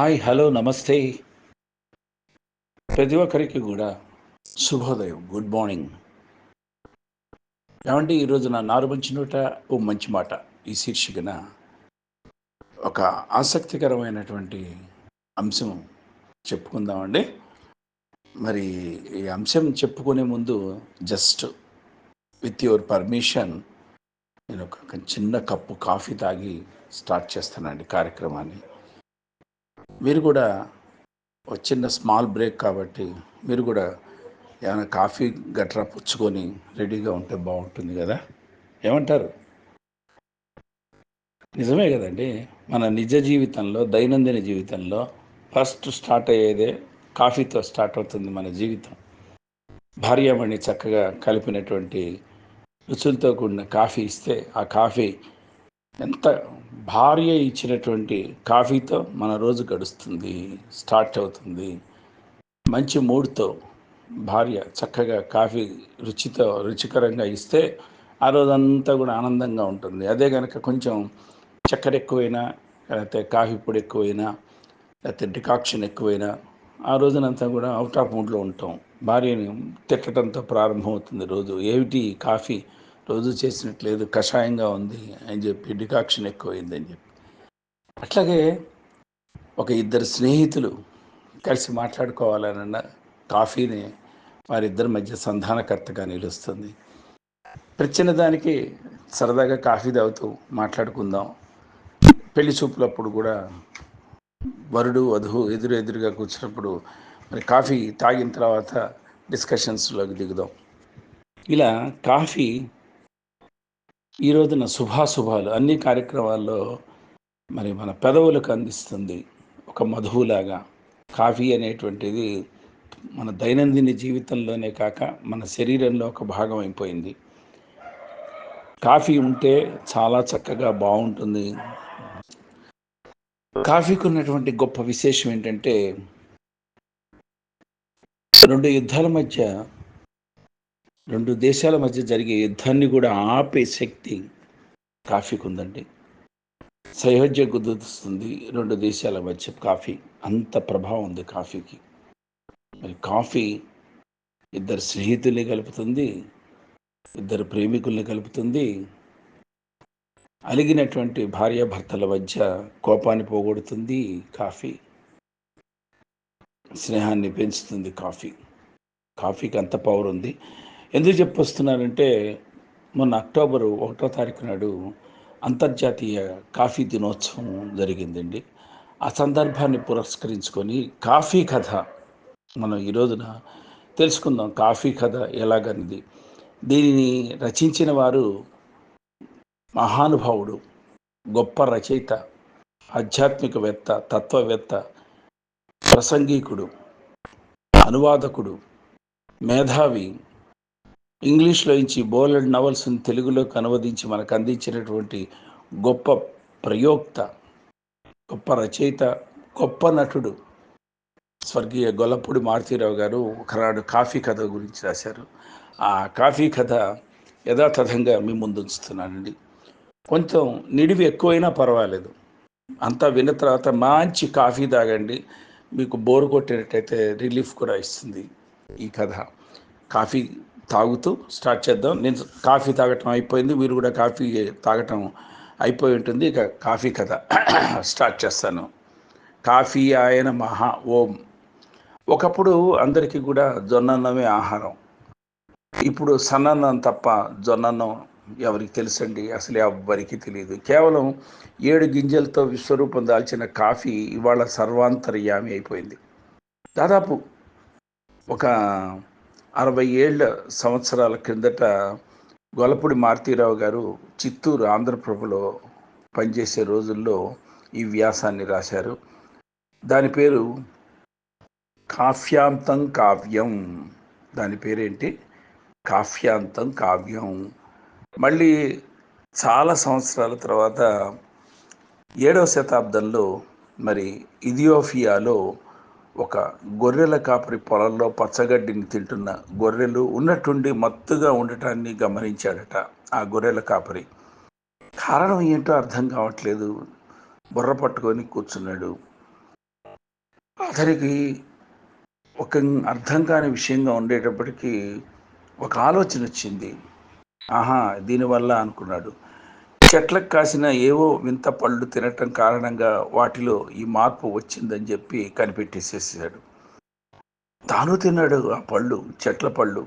Hi hello నమస్తే. ప్రతి ఒక్కరికి కూడా శుభోదయం గుడ్ మార్నింగ్. ఏమంటే ఈరోజు నా నారు మంచి నోట ఓ మంచి మాట. ఈ శీర్షికన ఒక ఆసక్తికరమైనటువంటి అంశం చెప్పుకుందామండి. మరి ఈ అంశం చెప్పుకునే ముందు జస్ట్ విత్ యువర్ పర్మిషన్ నేను ఒక చిన్న కప్పు కాఫీ తాగి స్టార్ట్ చేస్తానండి కార్యక్రమాన్ని. మీరు కూడా ఒక చిన్న స్మాల్ బ్రేక్ కాబట్టి మీరు కూడా ఏమైనా కాఫీ గట్రా పుచ్చుకొని రెడీగా ఉంటే బాగుంటుంది కదా? ఏమంటారు? నిజమే కదండి. మన నిజ జీవితంలో దైనందిన జీవితంలో ఫస్ట్ స్టార్ట్ అయ్యేదే కాఫీతో స్టార్ట్ అవుతుంది మన జీవితం. భార్యామణి చక్కగా కలిపినటువంటి రుచులతో కూడిన కాఫీ ఇస్తే ఆ కాఫీ ఎంత భార్య ఇచ్చినటువంటి కాఫీతో మన రోజు గడుస్తుంది స్టార్ట్ అవుతుంది. మంచి మూడ్తో భార్య చక్కగా కాఫీ రుచితో రుచికరంగా ఇస్తే ఆ రోజంతా కూడా ఆనందంగా ఉంటుంది. అదే కనుక కొంచెం చక్కెర ఎక్కువైనా లేకపోతే కాఫీ పొడి ఎక్కువైనా లేకపోతే డికాక్షన్ ఎక్కువైనా ఆ రోజునంతా కూడా అవుట్ ఆఫ్ మూడ్లో ఉంటాం. భార్యని తిట్టడంతో ప్రారంభమవుతుంది రోజు. ఏమిటి కాఫీ? రోజు చేసినట్లేదు కషాయంగా ఉంది అని చెప్పి డికాక్షన్ ఎక్కువైంది అని చెప్పి. అట్లాగే ఒక ఇద్దరు స్నేహితులు కలిసి మాట్లాడుకోవాలన్న కాఫీని వారిద్దరి మధ్య సంధానకర్తగా నిలుస్తుంది. ప్రచిన దానికి సరదాగా కాఫీ తాగుతూ మాట్లాడుకుందాం. పెళ్ళి చూపులప్పుడు కూడా వరుడు వధువు ఎదురు ఎదురుగా కూర్చున్నప్పుడు మరి కాఫీ తాగిన తర్వాత డిస్కషన్స్లోకి దిగుదాం. ఇలా కాఫీ ఈ రోజున శుభాశుభాలు. అన్ని కార్యక్రమాల్లో మరి మన పెదవులకు అందిస్తుంది ఒక మధువులాగా. కాఫీ అనేటువంటిది మన దైనందిన జీవితంలోనే కాక మన శరీరంలో ఒక భాగం అయిపోయింది. కాఫీ ఉంటే చాలా చక్కగా బాగుంటుంది. కాఫీకి ఉన్నటువంటి గొప్ప విశేషం ఏంటంటే రెండు యుద్ధాల మధ్య రెండు దేశాల మధ్య జరిగే యుద్ధాన్ని కూడా ఆపే శక్తి కాఫీకి ఉందండి. సయోధ్య కుదురుస్తుంది రెండు దేశాల మధ్య కాఫీ అంత ప్రభావం ఉంది కాఫీకి. మరి కాఫీ ఇద్దరు స్నేహితుల్ని కలుపుతుంది ఇద్దరు ప్రేమికుల్ని కలుపుతుంది. అలిగినటువంటి భార్యాభర్తల మధ్య కోపాన్ని పోగొడుతుంది కాఫీ. స్నేహాన్ని పెంచుతుంది కాఫీ. కాఫీకి అంత పవర్ ఉంది. ఎందుకు చెప్పొస్తున్నానంటే మొన్న అక్టోబరు ఒకటో తారీఖు నాడు అంతర్జాతీయ కాఫీ దినోత్సవం జరిగిందండి. ఆ సందర్భాన్ని పురస్కరించుకొని కాఫీ కథ మనం ఈ రోజున తెలుసుకుందాం. కాఫీ కథ ఎలాగనిది. దీనిని రచించిన వారు మహానుభావుడు గొప్ప రచయిత ఆధ్యాత్మికవేత్త తత్వవేత్త ప్రసంగికుడు అనువాదకుడు మేధావి ఇంగ్లీష్లో నుంచి బోలెడ్ నవల్స్ని తెలుగులోకి అనువదించి మనకు అందించినటువంటి గొప్ప ప్రయోక్త గొప్ప రచయిత గొప్ప నటుడు స్వర్గీయ గొల్లపూడి మారుతీరావు గారు ఒకనాడు కాఫీ కథ గురించి రాశారు. ఆ కాఫీ కథ యథాతథంగా మీ ముందు ఉంచుతున్నానండి. కొంచెం నిడివి ఎక్కువైనా పర్వాలేదు. అంతా విన్న తర్వాత మంచి కాఫీ తాగండి. మీకు బోరు కొట్టినట్టయితే రిలీఫ్ కూడా ఇస్తుంది ఈ కథ. కాఫీ తాగుతూ స్టార్ట్ చేద్దాం. నేను కాఫీ తాగటం అయిపోయింది. మీరు కూడా కాఫీ తాగటం అయిపోయి ఉంటుంది. ఇక కాఫీ కథ స్టార్ట్ చేస్తాను. కాఫీ ఆయన మహా ఓం. ఒకప్పుడు అందరికీ కూడా జొన్నన్నమే ఆహారం. ఇప్పుడు సన్నన్నం తప్ప జొన్నన్నం ఎవరికి తెలుసండి? అసలు ఎవరికి తెలియదు. కేవలం ఏడు గింజలతో విశ్వరూపం దాల్చిన కాఫీ ఇవాళ సర్వాంతర్యామి అయిపోయింది. దాదాపు ఒక అరవై ఏళ్ళ సంవత్సరాల క్రిందట గొలపూడి మారుతీరావు గారు చిత్తూరు ఆంధ్రప్రభలో పనిచేసే రోజుల్లో ఈ వ్యాసాన్ని రాశారు. దాని పేరు కాఫ్యాంతం కావ్యం. దాని పేరేంటి? కాఫ్యాంతం కావ్యం. మళ్ళీ చాలా సంవత్సరాల తర్వాత ఏడవ శతాబ్దంలో మరి ఇథియోపియాలో ఒక గొర్రెల కాపరి పొలంలో పచ్చగడ్డిని తింటున్న గొర్రెలు ఉన్నట్టుండి మత్తుగా ఉండటాన్ని గమనించాడట ఆ గొర్రెల కాపరి. కారణం ఏంటో అర్థం కావట్లేదు. బుర్ర పట్టుకొని కూర్చున్నాడు. అతనికి ఒక అర్థం కాని విషయంగా ఉండేటప్పటికీ ఒక ఆలోచన వచ్చింది. ఆహా దీనివల్ల అనుకున్నాడు. చెట్లకు కాసిన ఏవో వింత పళ్ళు తినటం కారణంగా వాటిలో ఈ మార్పు వచ్చిందని చెప్పి కనిపెట్టేసేసాడు. తాను తిన్నాడు ఆ పళ్ళు చెట్ల పళ్ళు.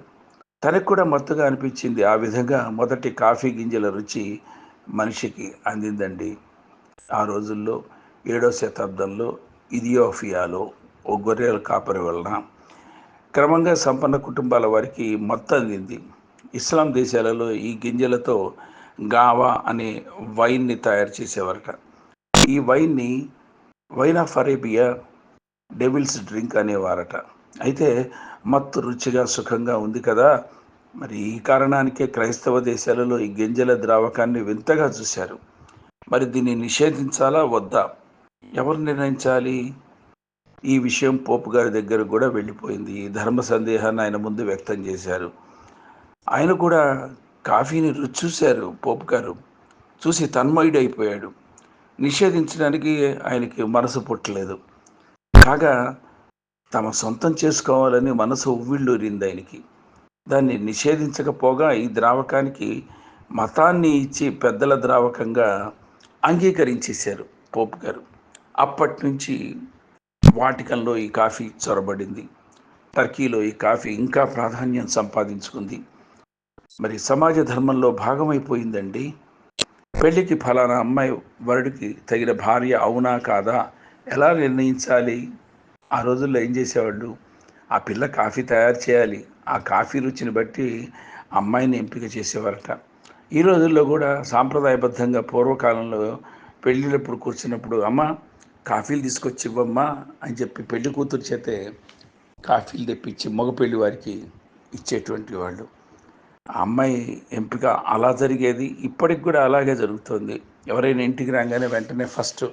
తనకు కూడా మత్తుగా అనిపించింది. ఆ విధంగా మొదటి కాఫీ గింజల రుచి మనిషికి అందిందండి. ఆ రోజుల్లో ఏడో శతాబ్దంలో ఇథియోఫియాలో ఓ గొర్రెల కాపరి వలన క్రమంగా సంపన్న కుటుంబాల వారికి మత్తు అందింది. ఇస్లాం దేశాలలో ఈ గింజలతో గావా అనే వైన్ని తయారు చేసేవారట. ఈ వైన్ని wine of Arabia devil's drink అనేవారట. అయితే మత్తు రుచిగా సుఖంగా ఉంది కదా? మరి ఈ కారణానికే క్రైస్తవ దేశాలలో ఈ గింజల ద్రావకాన్ని వింతగా చూశారు. మరి దీన్ని నిషేధించాలా? వద్దా? ఎవరు నిర్ణయించాలి? ఈ విషయం పోపు గారి దగ్గర కూడా వెళ్ళిపోయింది. ఈ ధర్మ సందేహాన్ని ఆయన ముందు వ్యక్తం చేశారు. ఆయన కూడా కాఫీని రుచి చూశారు పోపు గారు. చూసి తన్మయుడైపోయాడు. నిషేధించడానికి ఆయనకి మనసు పుట్టలేదు. కాగా తమ సొంతం చేసుకోవాలని మనసు ఉవ్విళ్ళూరింది ఆయనకి. దాన్ని నిషేధించకపోగా ఈ ద్రావకానికి మతాన్ని ఇచ్చి పెద్దల ద్రావకంగా అంగీకరించేశారు పోపు గారు. అప్పటి నుంచి వాటికంలో ఈ కాఫీ చొరబడింది. టర్కీలో ఈ కాఫీ ఇంకా ప్రాధాన్యం సంపాదించుకుంది. మరి సమాజ ధర్మంలో భాగమైపోయిందండి. పెళ్ళికి ఫలానా అమ్మాయి వరుడికి తగిన భార్య అవునా కాదా? ఎలా నిర్ణయించాలి? ఆ రోజుల్లో ఏం చేసేవాళ్ళు? ఆ పిల్ల కాఫీ తయారు చేయాలి. ఆ కాఫీ రుచిని బట్టి అమ్మాయిని ఎంపిక చేసేవారట. ఈ రోజుల్లో కూడా సాంప్రదాయబద్ధంగా పూర్వకాలంలో పెళ్ళిళ్ళప్పుడు కూర్చున్నప్పుడు అమ్మ కాఫీలు తీసుకొచ్చి ఇవ్వమ్మా అని చెప్పి పెళ్ళి కూతురు చేతే కాఫీలు తెప్పించి మగ పెళ్ళి వారికి ఇచ్చేటువంటి వాళ్ళు. అమ్మాయి ఎంపిక అలా జరిగేది. ఇప్పటికి కూడా అలాగే జరుగుతుంది. ఎవరైనా ఇంటికి రాగానే వెంటనే ఫస్ట్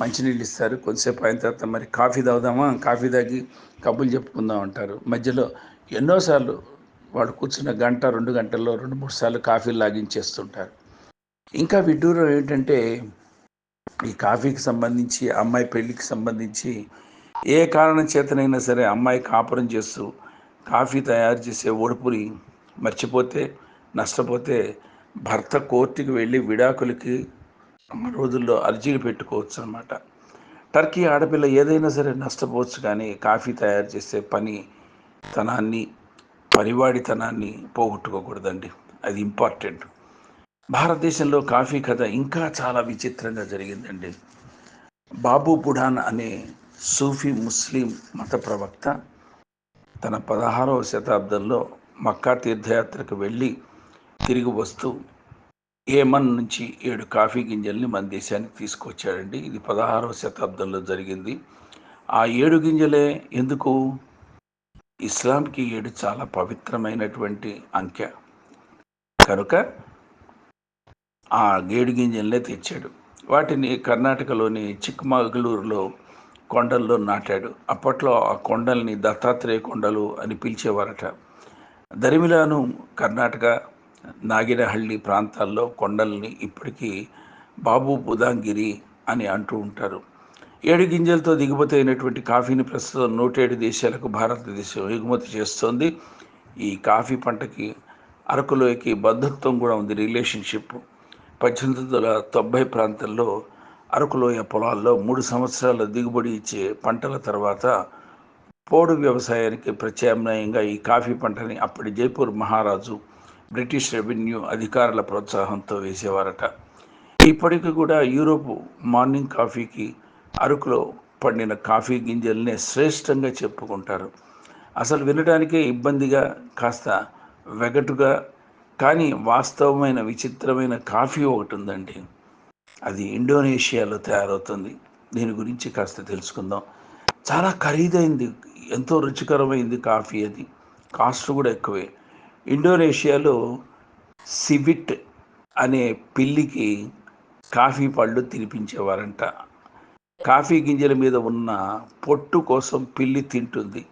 మంచినీళ్ళు ఇస్తారు. కొంతసేపు అయిన తర్వాత మరి కాఫీ తాగుదామా? కాఫీ తాగి కబుర్లు చెప్పుకుందాం అంటారు. మధ్యలో ఎన్నోసార్లు వాడు కూర్చున్న గంట రెండు గంటల్లో రెండు మూడు సార్లు కాఫీలు లాగించేస్తుంటారు. ఇంకా విడ్డూరం ఏంటంటే ఈ కాఫీకి సంబంధించి అమ్మాయి పెళ్ళికి సంబంధించి ఏ కారణం చేతనైనా సరే అమ్మాయి కాపురం చేస్తూ కాఫీ తయారు చేసే ఓడిపురి మర్చిపోతే నష్టపోతే భర్త కోర్టుకి వెళ్ళి విడాకులకి ఆ రోజుల్లో అర్జీలు పెట్టుకోవచ్చు అనమాట టర్కీ ఆడపిల్ల ఏదైనా సరే నష్టపోవచ్చు కానీ కాఫీ తయారు చేసే పని తనాన్ని పరివాడితనాన్ని పోగొట్టుకోకూడదండి. అది ఇంపార్టెంట్. భారతదేశంలో కాఫీ కథ ఇంకా చాలా విచిత్రంగా జరిగిందండి. బాబు బుడాన్ అనే సూఫీ ముస్లిం మత ప్రవక్త తన పదహారవ శతాబ్దంలో మక్కా తీర్థయాత్రకు వెళ్ళి తిరిగి వస్తూ ఏమన్ నుంచి ఏడు కాఫీ గింజల్ని మన దేశానికి తీసుకొచ్చాడండి. ఇది పదహారవ శతాబ్దంలో జరిగింది. ఆ ఏడు గింజలే ఎందుకు? ఇస్లాంకి ఏడు చాలా పవిత్రమైనటువంటి అంకె. కనుక ఆ ఏడు గింజలనే తెచ్చాడు. వాటిని కర్ణాటకలోని చిక్మగళూరులో కొండల్లో నాటాడు. అప్పట్లో ఆ కొండల్ని దత్తాత్రేయ కొండలు అని పిలిచేవారట. దరిమిలాను కర్ణాటక నాగిరహళ్ళి ప్రాంతాల్లో కొండల్ని ఇప్పటికీ బాబు బుదాంగిరి అని అంటూ ఉంటారు. ఏడు గింజలతో దిగుమతి అయినటువంటి కాఫీని ప్రస్తుతం నూటేడు దేశాలకు భారతదేశం ఎగుమతి చేస్తోంది. ఈ కాఫీ పంటకి అరకులోకి బంధుత్వం కూడా ఉంది రిలేషన్షిప్. పద్దెనిమిది వందల తొంభై ప్రాంతంలో అరకులోయ పొలాల్లో మూడు సంవత్సరాల దిగుబడి ఇచ్చే పంటల తర్వాత పోడు వ్యవసాయానికి ప్రత్యామ్నాయంగా ఈ కాఫీ పంటని అప్పటి జైపూర్ మహారాజు బ్రిటిష్ రెవెన్యూ అధికారుల ప్రోత్సాహంతో వేసేవారట. ఇప్పటికి కూడా యూరోప్ మార్నింగ్ కాఫీకి అరకులో పండిన కాఫీ గింజల్నే శ్రేష్టంగా చెప్పుకుంటారు. అసలు వినడానికే ఇబ్బందిగా కాస్త వెగటుగా కానీ వాస్తవమైన విచిత్రమైన కాఫీ ఒకటి ఉందండి అది ఇండోనేషియాలో తయారవుతుంది. దీని గురించి కాస్త తెలుసుకుందాం. చాలా ఖరీదైంది ఎంతో రుచికరమైంది కాఫీ అది. కాస్ట్ కూడా ఎక్కువే. ఇండోనేషియాలో సివిట్ అనే పిల్లికి కాఫీ పళ్ళు తినిపించేవారంట. కాఫీ గింజల మీద ఉన్న పొట్టు కోసం పిల్లి తింటుంది.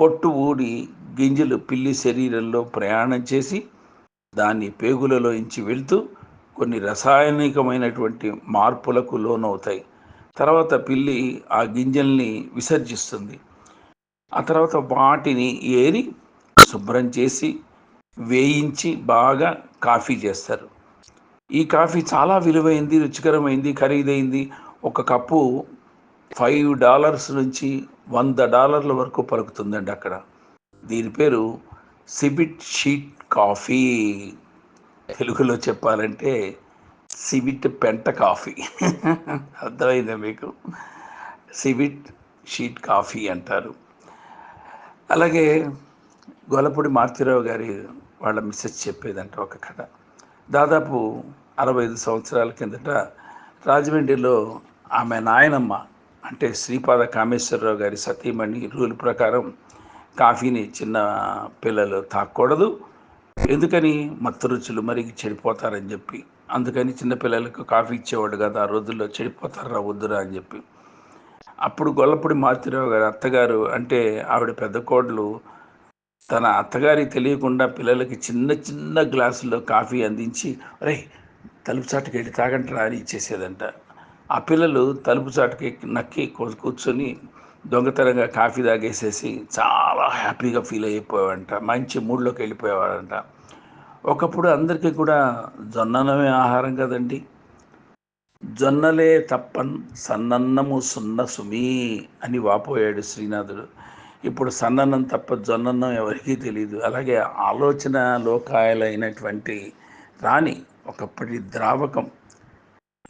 పొట్టు ఊడి గింజలు పిల్లి శరీరంలో ప్రయాణం చేసి దాన్ని పేగులలో ఇంచి వెళ్తూ కొన్ని రసాయనికమైనటువంటి మార్పులకు లోనవుతాయి. తర్వాత పిల్లి ఆ గింజల్ని విసర్జిస్తుంది. ఆ తర్వాత వాటిని ఏరి శుభ్రం చేసి వేయించి బాగా కాఫీ చేస్తారు. ఈ కాఫీ చాలా విలువైంది రుచికరమైంది ఖరీదైంది. ఒక కప్పు ఫైవ్ డాలర్స్ నుంచి వంద డాలర్ల వరకు పలుకుతుందండి అక్కడ. దీని పేరు సిబిట్ షీట్ కాఫీ. తెలుగులో చెప్పాలంటే సిబిట్ పెంట కాఫీ. అర్థమైందా మీకు? సిబిట్ షీట్ కాఫీ అంటారు. అలాగే గొల్లపూడి మారుతిరావు గారి వాళ్ళ మిస్సెస్ చెప్పేదంట ఒక కథ. దాదాపు అరవై ఐదు సంవత్సరాల కిందట రాజమండ్రిలో ఆమె నాయనమ్మ అంటే శ్రీపాద కామేశ్వరరావు గారి సతీమణి రూల్ ప్రకారం కాఫీని చిన్న పిల్లలు తాకూడదు. ఎందుకని? మత్తు రుచులు మరిగి చెడిపోతారని చెప్పి. అందుకని చిన్నపిల్లలకు కాఫీ ఇచ్చేవాడు కదా ఆ రోజుల్లో చెడిపోతారా వద్దురా అని చెప్పి. అప్పుడు గొల్లపూడి మారుతిరావు గారు అత్తగారు అంటే ఆవిడ పెద్ద కోడలు తన అత్తగారికి తెలియకుండా పిల్లలకి చిన్న చిన్న గ్లాసుల్లో కాఫీ అందించి రే తలుపు చాటుకి వెళ్ళి తాగంటరా అని ఇచ్చేసేదంట. ఆ పిల్లలు తలుపు చాటుకి నక్కి కూర్చొని దొంగతనంగా కాఫీ తాగేసేసి చాలా హ్యాపీగా ఫీల్ అయిపోయావంట. మంచి మూడ్లోకి వెళ్ళిపోయేవాడంట ఒకప్పుడు అందరికీ కూడా జొన్ననమే ఆహారం కదండి. జొన్నలే తప్పన్ సన్నన్నము సున్న సుమి అని వాపోయాడు శ్రీనాథుడు. ఇప్పుడు సన్నన్నం తప్ప జొన్నన్నం ఎవరికీ తెలియదు అలాగే ఆలోచన లోకాయలైనటువంటి రాణి ఒకప్పటి ద్రావకం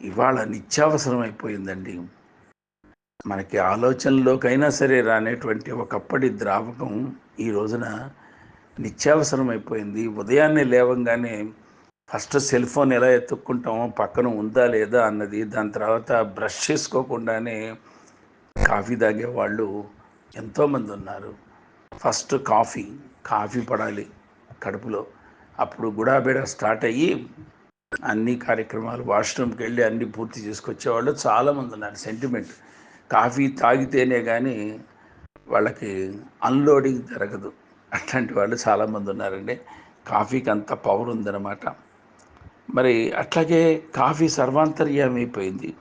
ఇవాళ నిత్యావసరం అయిపోయిందండి. మనకి ఆలోచనలోకైనా సరే రానేటువంటి ఒకప్పటి ద్రావకం ఈ రోజున నిత్యావసరం అయిపోయింది. ఉదయాన్నే లేవంగానే ఫస్ట్ సెల్ ఫోన్ ఎలా ఎత్తుక్కుంటామో పక్కన ఉందా లేదా అన్నది దాని తర్వాత బ్రష్ చేసుకోకుండానే కాఫీ తాగే వాళ్ళు ఎంతోమంది ఉన్నారు. ఫస్ట్ కాఫీ కాఫీ పడాలి కడుపులో. అప్పుడు గుడాబేడ స్టార్ట్ అయ్యి అన్ని కార్యక్రమాలు వాష్రూమ్కి వెళ్ళి అన్ని పూర్తి చేసుకొచ్చేవాళ్ళు చాలామంది ఉన్నారు. సెంటిమెంట్. కాఫీ తాగితేనే కానీ వాళ్ళకి అన్లోడింగ్ జరగదు. అట్లాంటి వాళ్ళు చాలామంది ఉన్నారండి. కాఫీకి అంత పవర్ ఉందన్నమాట. మరి అట్లాగే కాఫీ సర్వాంతర్యమైపోయింది.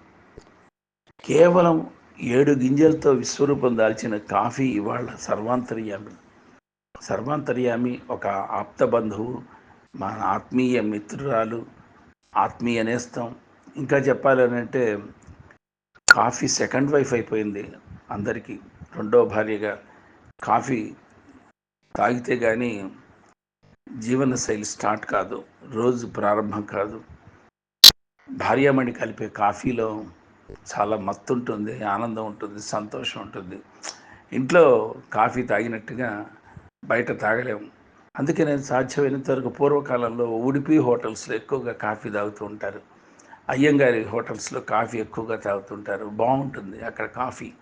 కేవలం ఏడు గింజలతో విశ్వరూపం దాల్చిన కాఫీ ఇవాళ సర్వాంతర్యామి. సర్వాంతర్యామి ఒక ఆప్త బంధువు మన ఆత్మీయ మిత్రురాలు ఆత్మీయ నేస్తం. ఇంకా చెప్పాలనంటే కాఫీ సెకండ్ వైఫ్ అయిపోయింది అందరికీ. రెండో భార్యగా కాఫీ తాగితే కానీ జీవన శైలి స్టార్ట్ కాదు రోజు ప్రారంభం కాదు. భార్యామణి కలిపే కాఫీలో చాలా మత్తు ఉంటుంది ఆనందం ఉంటుంది సంతోషం ఉంటుంది. ఇంట్లో కాఫీ తాగినట్టుగా బయట తాగలేము. అందుకే నేను సాధ్యమైనంత వరకు పూర్వకాలంలో ఉడిపి హోటల్స్లో ఎక్కువగా కాఫీ తాగుతూ ఉంటారు. అయ్యంగారి హోటల్స్లో కాఫీ ఎక్కువగా తాగుతుంటారు. బాగుంటుంది అక్కడ కాఫీ.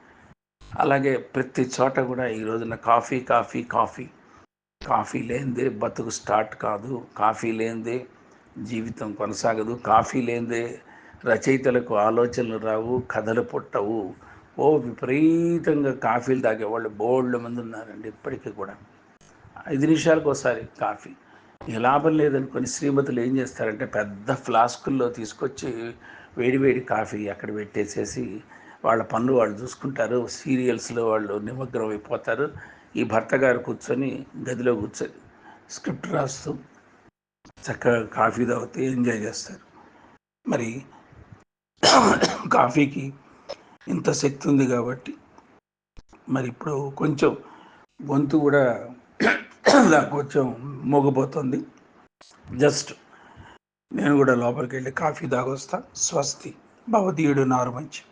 అలాగే ప్రతి చోట కూడా ఈ రోజున కాఫీ కాఫీ కాఫీ కాఫీ లేనిదే బతుకు స్టార్ట్ కాదు కాఫీ లేనిదే జీవితం కొనసాగదు కాఫీ లేనిదే రచయితలకు ఆలోచనలు రావు కథలు పుట్టవు. ఓ విపరీతంగా కాఫీలు తాగేవాళ్ళు బోల్డ్ మంది ఉన్నారండి ఇప్పటికీ కూడా. ఐదు నిమిషాలకు ఒకసారి కాఫీ. లాభం లేదనుకొని శ్రీమతులు ఏం చేస్తారంటే పెద్ద ఫ్లాస్కుల్లో తీసుకొచ్చి వేడివేడి కాఫీ అక్కడ పెట్టేసేసి వాళ్ళ పనులు వాళ్ళు చూసుకుంటారు సీరియల్స్లో వాళ్ళు నిమగ్నం అయిపోతారు ఈ భర్త గారు కూర్చొని గదిలో కూర్చొని స్క్రిప్ట్ రాస్తూ చక్కగా కాఫీ తాగుతూ ఎంజాయ్ చేస్తారు. మరి కాఫీకి ఇంత శక్తి ఉంది కాబట్టి మరి ఇప్పుడు కొంచెం గొంతు కూడా నాకు కొంచెం మోగపోతుంది. జస్ట్ నేను కూడా లోపలికి వెళ్ళి కాఫీ తాగొస్తా. స్వస్తి. భవదీయుడు నారు మంచి.